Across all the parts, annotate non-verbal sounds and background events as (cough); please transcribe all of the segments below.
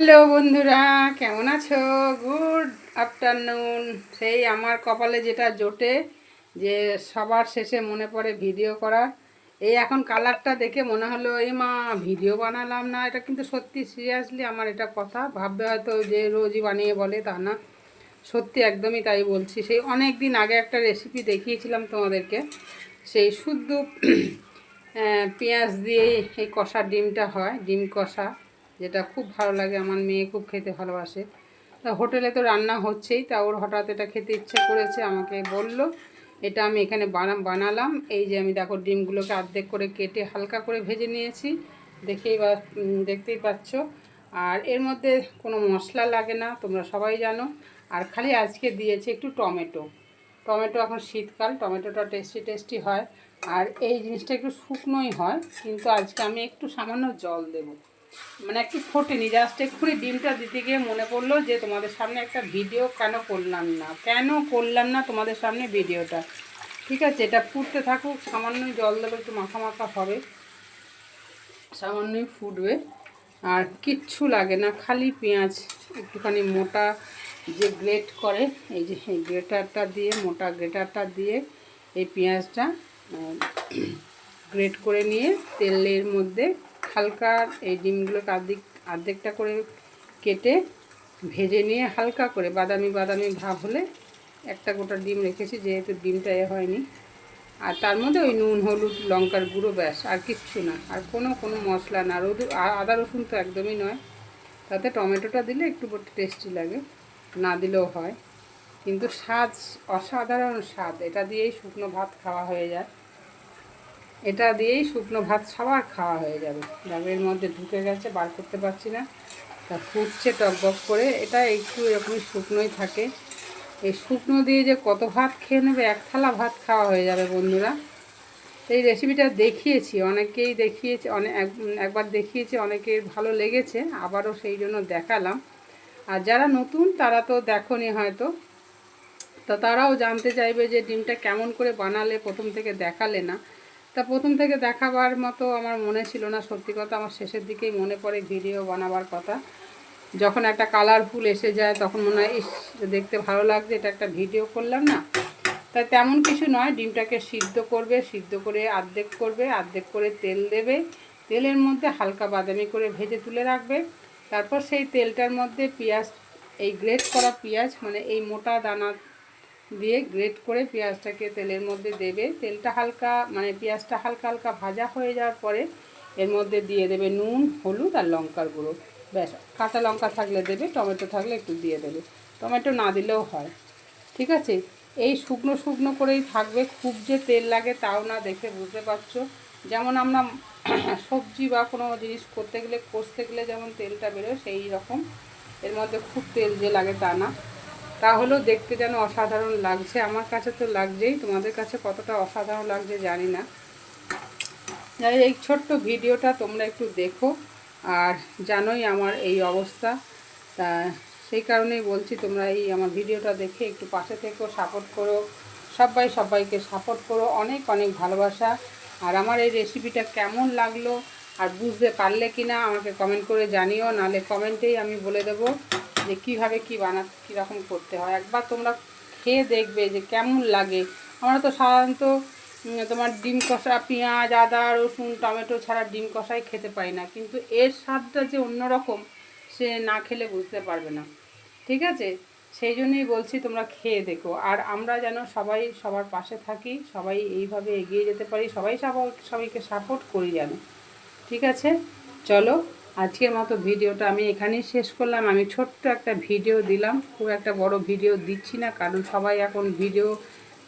Hello বন্ধুরা, কেমন আছো? গুড আফটারনুন সেই আমার কপালে যেটা জোটে যে সবার শেষে মনে পড়ে ভিডিও করা। এই এখন কালারটা দেখে মনে হলো এই মা, ভিডিও বানালাম না। এটা কিন্তু সত্যি সিরিয়াসলি আমার এটা কথা। ভাববে হয়তো যে রোজই বানিয়ে বলে, তা না। সত্যি একদমই তাই বলছি। সেই অনেক দিন আগে একটা রেসিপি দেখিয়েছিলাম তোমাদেরকে। সেই শুদ্ধ (clears throat) পেঁয়াজ দিয়ে এই কষা ডিমটা হয়, ডিম কষা। যেটা খুব ভালো লাগে, আমার মেয়ে খুব খেতে ভালোবাসে। তা হোটেলে তো রান্না হচ্ছেই, তা ওর হঠাৎ এটা খেতে ইচ্ছে করেছে, আমাকে বলল, এটা আমি এখানে বানা, বানালাম, এই যে আমি দেখো ডিমগুলোকে অর্ধেক করে কেটে হালকা করে ভেজে নিয়েছি, দেখেই বা দেখতেই পাচ্ছ। আর এর মধ্যে কোনো মশলা লাগে না, তোমরা সবাই জানো। আর খালি আজকে দিয়েছি একটু টমেটো। টমেটো এখন শীতকাল, টমেটোটা টেস্টি টেস্টি হয়। আর এই জিনিসটা একটু শুকনোই হয়, কিন্তু আজকে আমি একটু সামান্য জল দেবো। মানে একটু ফোটেনি জাস্ট এক্ষুনি ডিমটা দিতে গিয়ে মনে পড়ল যে তোমাদের সামনে একটা ভিডিও কেন করলাম না। কেন করলাম না তোমাদের সামনে ভিডিওটা ঠিক আছে, এটা ফুটতে থাকুক, সামান্যই জল দেবো, একটু মাখা মাখা হবে। সামান্যই ফুটবে। আর কিচ্ছু লাগে না, খালি পেঁয়াজ, একটুখানি মোটা যে গ্রেট করে, এই যে গ্রেটারটা দিয়ে, মোটা গ্রেটারটা দিয়ে এই পেঁয়াজটা গ্রেট (clears throat) করে নিয়ে তেলের মধ্যে হালকা এই ডিমগুলোকে আর্ধেক, আর্ধেকটা করে কেটে ভেজে নিয়ে হালকা করে বাদামি বাদামি ভাব হলে একটা গোটা ডিম রেখেছি, যেহেতু ডিমটা এ হয়নি। আর তার মধ্যে ওই নুন, হলুদ, লঙ্কার গুঁড়ো ব্যাস, আর কিচ্ছু না। আর কোনো কোনো মশলা না। রোদ আদা রসুন তো একদমই নয়। তাতে টমেটোটা দিলে একটু টেস্টি লাগে। না দিলেও হয়। কিন্তু স্বাদ, অসাধারণ স্বাদ। এটা দিয়েই শুকনো ভাত খাওয়া হয়ে যায়। এটা দিয়েই শুকনো ভাত সবার খাওয়া হয়ে যাবে। ডাবের মধ্যে ঢুকে গেছে, বার করতে পারছি না। তা ফুটছে টকবক করে, এটা একটু এরকমই শুকনোই থাকে। এই শুকনো দিয়ে যে কত ভাত খেয়ে নেবে, এক থালা ভাত খাওয়া হয়ে যাবে বন্ধুরা। এই রেসিপিটা দেখিয়েছি, অনেকেই দেখিয়েছে অনেক একবার দেখিয়েছি অনেকের ভালো লেগেছে, আবারও সেই জন্য দেখালাম। আর যারা নতুন, তারা তো দেখনি হয়তো। তা তারাও জানতে চাইবে যে ডিমটা কেমন করে বানালে, প্রথম থেকে দেখালে না। তা প্রথম থেকে দেখাবার মতো আমার মনে ছিল না, সত্যি কথা আমার শেষের দিকেই মনে পড়ে ভিডিও বানাবার কথা। যখন একটা কালারফুল এসে যায়, তখন মনে হয়, ইস দেখতে ভালো লাগছে, এটা একটা ভিডিও করলাম না? তা তেমন কিছু নয়, ডিমটাকে সিদ্ধ করবে, সিদ্ধ করে আর্ধেক করবে, আর্ধেক করে তেল দেবে। তেলের মধ্যে হালকা বাদামি করে ভেজে তুলে রাখবে। তারপর সেই তেলটার মধ্যে পেঁয়াজ, এই গ্রেট করা পেঁয়াজ মানে এই মোটা দানা দিয়ে গ্রেট করে পেঁয়াজটাকে তেলের মধ্যে দেবে। তেলটা হালকা মানে পেঁয়াজটা হালকা হালকা ভাজা হয়ে যাওয়ার পরে এর মধ্যে দিয়ে দেবে নুন, হলুদ আর লঙ্কার গুঁড়ো। ব্যাস, কাঁচা লঙ্কা থাকলে দেবে, টমেটো থাকলে একটু দিয়ে দেবে। টমেটো না দিলেও হয়, ঠিক আছে? এই শুকনো শুকনো করেই থাকবে, খুব যে তেল লাগে তাও না দেখে বুঝতে পারছ? যেমন আমরা (clears throat) সবজি বা কোনো জিনিস করতে গেলে, কষতে গেলে যেমন তেলটা বেরোয়, সেই রকম। এর মধ্যে খুব তেল যে লাগে তা না। তাহলেও দেখতে যেন অসাধারণ লাগছে। আমার কাছে তো লাগছেই, তোমাদের কাছে কতটা অসাধারণ লাগছে জানি না। যাই এই ছোট্ট ভিডিওটা তোমরা একটু দেখো। আর জানোই আমার এই অবস্থা। তা সেই কারণেই বলছি, তোমরা এই আমার ভিডিওটা দেখে একটু পাশে থেকো সাপোর্ট করো। সবাই সবাইকে সাপোর্ট করো। অনেক অনেক ভালোবাসা। আর আমার এই রেসিপিটা কেমন লাগল? আর বুঝতে পারলে কি না আমাকে কমেন্ট করে জানিও, নাহলে কমেন্টেই আমি বলে দেবো যে কীভাবে কী বানা, কীরকম করতে হয়। একবার তোমরা খেয়ে দেখবে যে কেমন লাগে। আমরা তো সাধারণত তোমার ডিম কষা, পেঁয়াজ, আদা, রসুন, টমেটো ছাড়া ডিম কষাই খেতে পাই না। কিন্তু এর স্বাদটা যে অন্যরকম, সে না খেলে বুঝতে পারবে না। ঠিক আছে? সেই জন্যই বলছি তোমরা খেয়ে দেখো। আর আমরা যেন সবাই সবার পাশে থাকি, সবাই এইভাবে এগিয়ে যেতে পারি, সবাই সবাইকে সাপোর্ট করি যেন। ঠিক আছে? চলো, আজকের মতো ভিডিওটা আমি এখানেই শেষ করলাম। আমি ছোট্ট একটা ভিডিও দিলাম। খুব একটা বড় ভিডিও দিচ্ছি না, কারণ সবাই এখন ভিডিও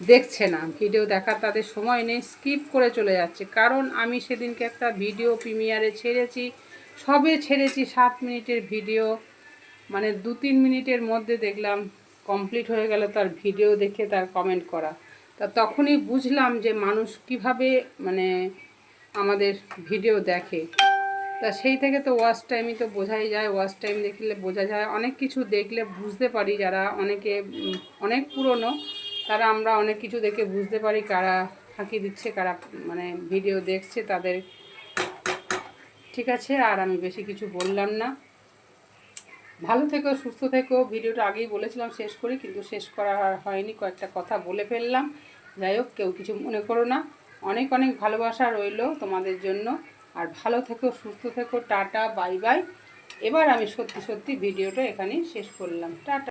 দেখছে না। ভিডিও দেখার তাদের সময় নেই, স্কিপ করে চলে যাচ্ছে। কারণ আমি সেদিনকে একটা ভিডিও প্রিমিয়ারে ছেড়েছি, সবে ছেড়েছি সাত মিনিটের ভিডিও। মানে দু তিন মিনিটের মধ্যে দেখলাম কমপ্লিট হয়ে গেল তার ভিডিও দেখে তার কমেন্ট করা। তা তখনই বুঝলাম যে মানুষ কীভাবে মানে আমাদের ভিডিও দেখে। তা সেই থেকে তো ওয়াচ টাইমই তো বোঝাই যায়। ওয়াচ টাইম দেখলে বোঝা যায়। অনেক কিছু দেখলে বুঝতে পারি যারা অনেকে অনেক পুরনো, তারা আমরা অনেক কিছু দেখে বুঝতে পারি কারা ফাঁকি দিচ্ছে, কারা মানে ভিডিও দেখছে তাদের। ঠিক আছে, আর আমি বেশি কিছু বললাম না। ভালো থেকো, সুস্থ থেকো। ভিডিওটা আগেই বলেছিলাম শেষ করি, কিন্তু শেষ করা হয়নি। কয়েকটা কথা বলে ফেললাম। যাই হোক, কেউ কিছু মনে করো না। অনেক অনেক ভালোবাসা রইল তোমাদের জন্য। আর ভালো থেকো, সুস্থ থেকো, টাটা, বাই বাই। এবার আমি সত্যি সত্যি ভিডিওটা এখানেই শেষ করলাম। টাটা।